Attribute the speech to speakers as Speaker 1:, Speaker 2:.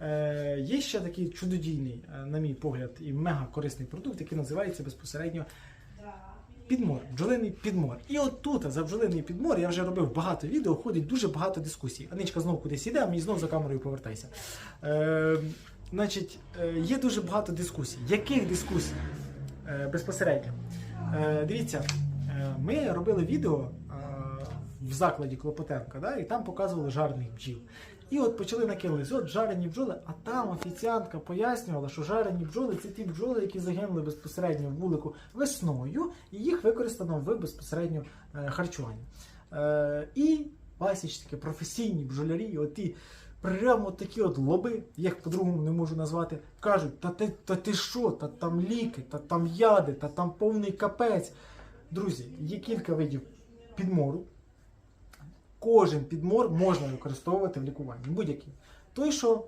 Speaker 1: Е, є ще такий чудодійний, е, на мій погляд, і мега корисний продукт, який називається безпосередньо підмор, бджолиний підмор. І от тут за бджолиний підмор я вже робив багато відео, ходить дуже багато дискусій. Аничка знову кудись іде, а мені знову за камерою повертайся. Е, значить, е, є дуже багато дискусій. Яких дискусій? Безпосередньо. Е, дивіться, ми робили відео в закладі Клопотенка, да, і там показували жарених бджіл. І от почали накинулись, от жарені бджоли, а там офіціантка пояснювала, що жарені бджоли це ті бджоли, які загинули безпосередньо в вулику весною, і їх використано в безпосередньо е, харчуванні. Е, і пасічники, професійні бджолярі, оті прямо такі от лоби, їх по-другому не можу назвати, кажуть, та ти, та ти що, та там ліки, та там яди, та там повний капець. Друзі, є кілька видів підмору. Кожен підмор можна використовувати в лікуванні. Будь-який. Той, що